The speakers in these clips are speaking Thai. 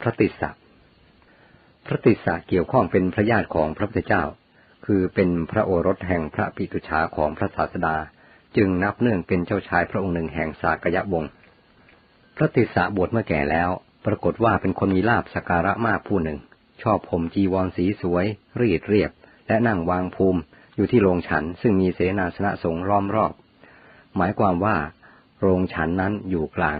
พระติสสะพระติสสะเกี่ยวข้องเป็นพระญาติของพระพุทธเจ้า คือเป็นพระโอรสแห่งพระปิตุชาของพระศาสดา จึงนับเนื่องเป็นเจ้าชายพระองค์หนึ่งแห่งสากยะวงศ์พระติสสะบวชเมื่อแก่แล้ว ปรากฏว่าเป็นคนมีลาบสการะมากผู้หนึ่ง ชอบผมจีวรสีสวย รีดเรียบ และนั่งวางภูมิอยู่ที่โรงฉันซึ่งมีเสนาสนะสงล้อมรอบ หมายความว่า โรงฉันนั้นอยู่กลาง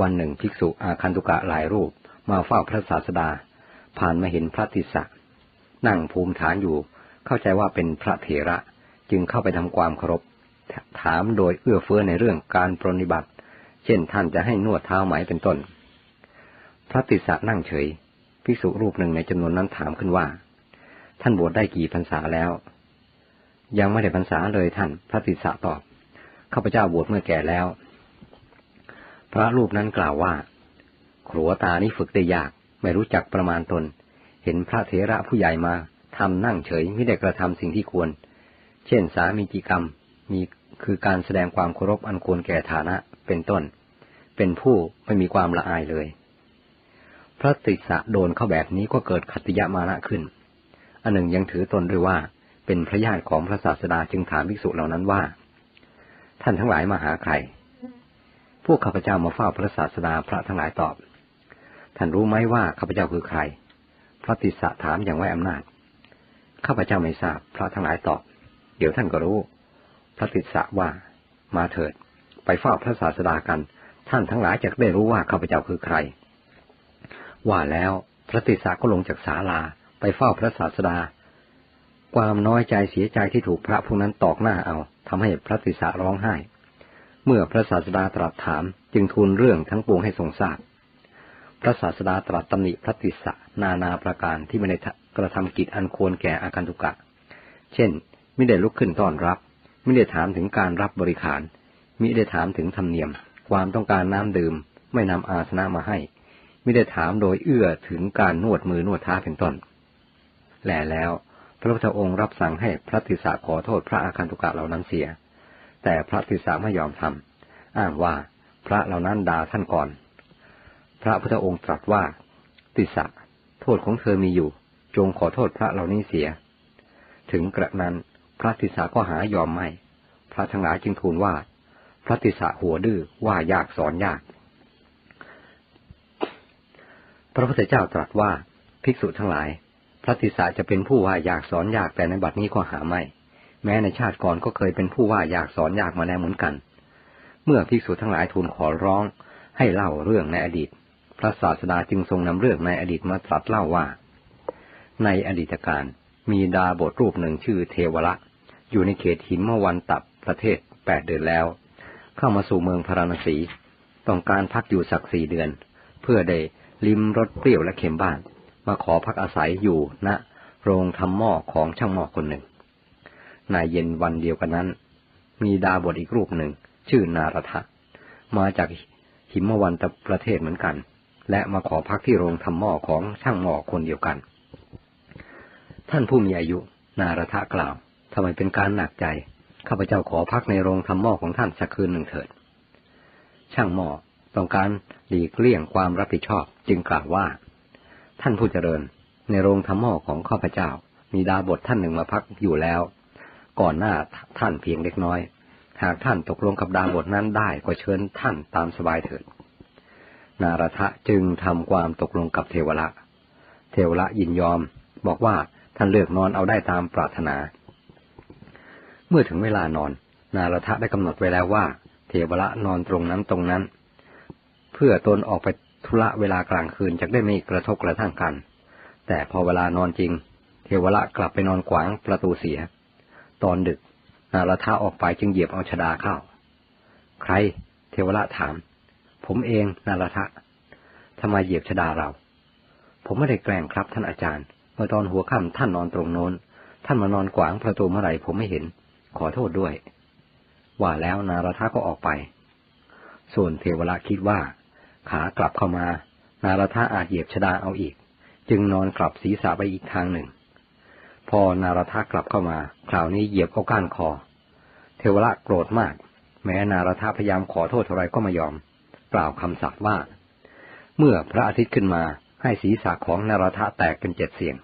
วันหนึ่งภิกษุอาคันตุกะหลายรูปมาเฝ้าพระศาสดา ผ่านมาเห็นพระติสะนั่งภูมิฐานอยู่ เข้าใจว่าเป็นพระเถระจึงเข้าไปทำความเคารพ ถามโดยเอื้อเฟื้อในเรื่องการปรนิบัติ เช่นท่านจะให้นวดเท้าไหมเป็นต้น พระติสะนั่งเฉย ภิกษุรูปหนึ่งในจำนวนนั้นถามขึ้นว่า ท่านบวชได้กี่พรรษาแล้ว ยังไม่ได้พรรษาเลยท่าน พระติสสะตอบข้าพเจ้าบวชเมื่อแก่แล้ว พระรูปนั้นกล่าวว่าขรัวตานี้ฝึกได้ยาก ไม่รู้จักประมาณตน เห็นพระเถระผู้ใหญ่มาทำนั่งเฉยไม่ได้กระทำสิ่งที่ควร เช่นสามีจิกรรม มีคือการแสดงความเคารพอันควรแก่ฐานะเป็นต้น เป็นผู้ไม่มีความละอายเลย พระติสะโดนเข้าแบบนี้ก็เกิดขัตยามานะขึ้น อันหนึ่งยังถือตนหรือว่า เป็นพระญาติของพระศาสดาจึงถามภิกษุเหล่านั้นว่า ท่านทั้งหลายมาหาใคร พวกข้าพเจ้ามาเฝ้าพระศาสดาพระทั้งหลายตอบ ท่านรู้ไหมว่าข้าพเจ้าคือใคร พระติสสะถามอย่างไว้อำนาจ ข้าพเจ้าไม่ทราบ พระทั้งหลายตอบ เดี๋ยวท่านก็รู้ พระติสสะว่า มาเถิด ไปเฝ้าพระศาสดากัน ท่านทั้งหลายจะได้รู้ว่าข้าพเจ้าคือใคร ว่าแล้วพระติสสะก็ลงจากศาลาไปเฝ้าพระศาสดา ความน้อยใจเสียใจที่ถูกพระผู้นั้นตอกหน้าเอาทำให้พระติสสะร้องไห้ เมื่อพระศาสดาตรัสถามจึงทูลเรื่องทั้งปวงให้ทรงทราบ พระศาสดาตรัสตำหนิพระติสะนานาประการที่ไม่ได้กระทำกิจอันควรแก่อาคันตุกะ เช่น ไม่ได้ลุกขึ้นต้อนรับ ไม่ได้ถามถึงการรับบริขารมิได้ถามถึงธรรมเนียม ความต้องการน้ำดื่ม ไม่นำอาสนะมาให้ ไม่ได้ถามโดยเอื้อถึงการนวดมือนวดเท้าเป็นต้น แลแล้ว พระพุทธองค์รับสั่งให้พระติสะขอโทษพระอาคันตุกะเหล่านั้นเสีย แต่พระติสะไม่ยอมทำอ้างว่าพระเหล่านั้นด่าท่านก่อน พระพุทธองค์ตรัสว่า ติสะโทษของเธอมีอยู่ จงขอโทษพระเหล่านี้เสีย ถึงกระนั้นพระติสะก็หายอมไม่ พระทั้งหลายจึงทูลว่า พระติสะหัวดื้อว่ายากสอนยาก พระพุทธเจ้าตรัสว่าภิกษุทั้งหลาย พระติสะจะเป็นผู้ว่ายากสอนยากแต่ในบัดนี้ก็หาไม่ แม้ในชาติก่อนก็เคยเป็นผู้ว่าอยากสอนอยากมาแล้วเหมือนกัน เมื่อภิกษุทั้งหลายทูลขอร้องให้เล่าเรื่องในอดีต พระศาสดาจึงทรงนำเรื่องในอดีตมาตรัสเล่าว่า ในอดีตการมีดาบทรูปหนึ่งชื่อเทวละ อยู่ในเขตหิมมวันตับประเทศแปดเดือนแล้ว เข้ามาสู่เมืองพาราณสี ต้องการพักอยู่สักสี่เดือน เพื่อได้ลิมรสเปรี้ยวและเค็มบ้างมาขอพักอาศัยอยู่ณนะโรงทำหม้อของช่างหม้อคนหนึ่ง นายเย็นวันเดียวกันนั้น มีดาบทอีกรูปหนึ่ง ชื่อนารทะ มาจากหิมมวันตประเทศเหมือนกัน และมาขอพักที่โรงทำหม้อของช่างหม้อคนเดียวกัน ท่านผู้มีอายุ นารทะกล่าวทำไมเป็นการหนักใจข้าพเจ้าขอพักในโรงทำหม้อของท่านสักคืนหนึ่งเถิด ช่างหม้อต้องการหลีกเลี่ยงความรับผิดชอบจึงกล่าวว่า ท่านผู้เจริญ ในโรงทำหม้อของข้าพเจ้า มีดาบทท่านหนึ่งมาพักอยู่แล้ว ก่อนหน้าท่านเพียงเล็กน้อย หากท่านตกลงกับดาบทนั้นได้ก็เชิญท่านตามสบายเถิด นารทะจึงทำความตกลงกับเทวละ เทวละยินยอม บอกว่าท่านเลือกนอนเอาได้ตามปรารถนา เมื่อถึงเวลานอน นารทะได้กำหนดไว้แล้วว่า เทวละนอนตรงนั้นตรงนั้น เพื่อตนออกไปธุระเวลากลางคืนจะได้ไม่กระทบกระทั่งกัน แต่พอเวลานอนจริง เทวละกลับไปนอนขวางประตูเสีย ตอนดึก นารทะออกไปจึงเหยียบเอาชดาเข้า ใคร เทวละถาม ผมเอง นารทะทำไมเหยียบชดาเรา ผมไม่ได้แกล้งครับท่านอาจารย์ เมื่อตอนหัวค่ำท่านนอนตรงโน้น ท่านมานอนขวางประตูเมื่อไหร่ผมไม่เห็น ขอโทษด้วย ว่าแล้วนารทะก็ออกไป ส่วนเทวละคิดว่า ขากลับเข้ามา นารทะอาจเหยียบชดาเอาอีก จึงนอนกลับศีรษะไปอีกทางหนึ่ง พอนารทะกลับเข้ามา คราวนี้เหยียบเอาก้านคอ เทวละโกรธมาก แม้นารทะพยายามขอโทษเท่าไรก็ไม่ยอม กล่าวคำสัตว์ว่า เมื่อพระอาทิตย์ขึ้นมาให้ศีรษะของนารทะแตกเป็นเจ็ดเสียง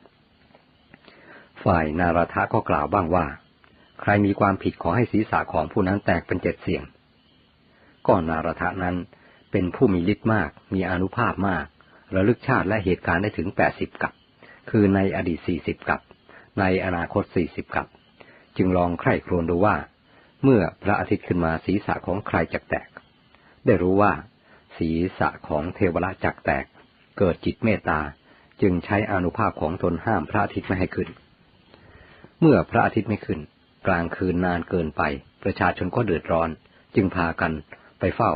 ฝ่ายนารทะก็กล่าวบ้างว่า ใครมีความผิดขอให้ศีรษะของผู้นั้นแตกเป็นเจ็ดเสียง ก็นารทะนั้นเป็นผู้มีฤทธิ์มาก มีอนุภาพมาก ระลึกชาติและเหตุการณ์ได้ถึงแปดสิบกับ คือในอดีตสี่สิบกับ ในอนาคตสี่สิบกับ จึงลองใคร่ครวญดูว่า เมื่อพระอาทิตย์ขึ้นมาศีรษะของใครจักแตก ได้รู้ว่า ศีรษะของเทวราจักแตก เกิดจิตเมตตาจึงใช้อนุภาพของตนห้ามพระอาทิตย์ไม่ให้ขึ้น เมื่อพระอาทิตย์ไม่ขึ้น กลางคืนนานเกินไป ประชาชนก็เดือดร้อน จึงพากันไปเฝ้า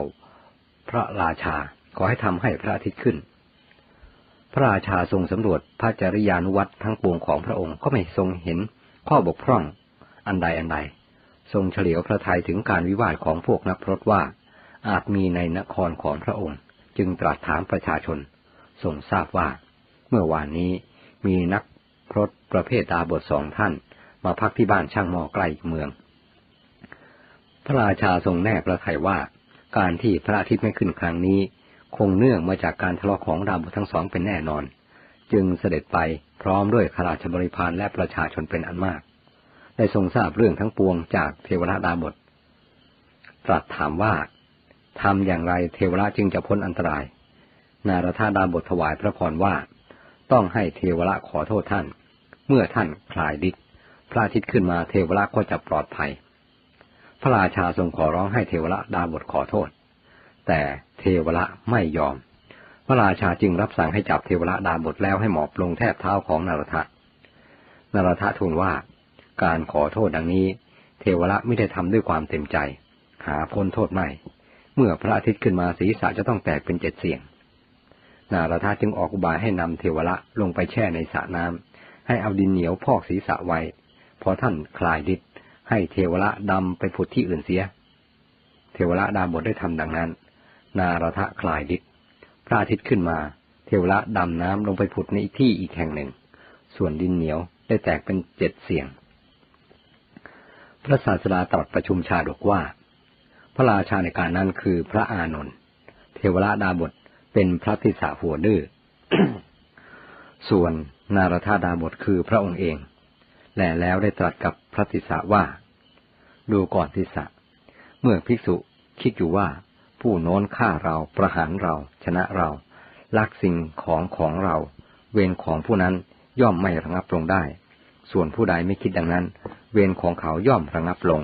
พระราชาขอให้ทำให้พระอาทิตย์ขึ้น พระราชาทรงสำรวจพระจริยานุวัตทั้งปวงของพระองค์ก็ไม่ทรงเห็นข้อบกพร่องอันใดอันใด ทรงเฉลียวพระทัยถึงการวิวาทของพวกนักพรตว่า อาจมีในนครของพระองค์ จึงตรัสถามประชาชน ทรงทราบว่า เมื่อวานนี้มีนักพรตประเภทตาบทสองท่าน มาพักที่บ้านช่างหมอใกล้เมือง พระราชาทรงแน่ประทัยว่า การที่พระอาทิตย์ไม่ขึ้นครั้งนี้ คงเนื่องมาจากการทะเลาะของดาบุทั้งสองเป็นแน่นอน จึงเสด็จไปพร้อมด้วยขราชบริพารและประชาชนเป็นอันมาก ได้ทรงทราบเรื่องทั้งปวงจากเทวราดาบทตรัสถามว่าทำอย่างไรเทวราจึงจะพ้นอันตราย นารธาดาบทถวายพระพรว่า ต้องให้เทวราขอโทษท่าน เมื่อท่านคลายดิษพระอาทิตย์ขึ้นมาเทวราก็จะปลอดภัย พระราชาทรงขอร้องให้เทวละดาบทขอโทษ แต่ เทวละไม่ยอม พระราชาจึงรับสั่งให้จับเทวละดาบทแล้วให้หมอบลงแทบเท้าของนารทะนารทะทูลว่า การขอโทษดังนี้ เทวละไม่ได้ทำด้วยความเต็มใจ หาพ้นโทษไม่ เมื่อพระอาทิตย์ขึ้นมาศีรษะจะต้องแตกเป็นเจ็ดเสียง นารทะจึงออกอุบายให้นำเทวละลงไปแช่ในสระน้ำให้เอาดินเหนียวพอกศีรษะไว้ พอท่านคลายดิษให้เทวละดำไปผุดที่อื่นเสีย เทวละดาบทได้ทำดังนั้น นารทะคลายดิษพระอาทิตย์ขึ้นมา เทวละดำน้ำลงไปผุดในที่อีกแห่งหนึ่ง ส่วนดินเหนียวได้แตกเป็นเจ็ดเสียง พระศาสดาตรัสประชุมชาดกว่า พระราชาในการนั้นคือพระอานนท์เทวละดาบทเป็นพระทิสาหัวดื้อส่วนนารธาดาบทคือพระองค์เอง และแล้วได้ตรัสกับพระติสะว่า ดูก่อนติสะเมื่อภิกษุคิดอยู่ว่า ผู้โน้นฆ่าเราประหารเราชนะเรา ลักสิ่งของของเรา เวรของผู้นั้นย่อมไม่ระงับลงได้ ส่วนผู้ใดไม่คิดดังนั้น เวรของเขาย่อมระงับลง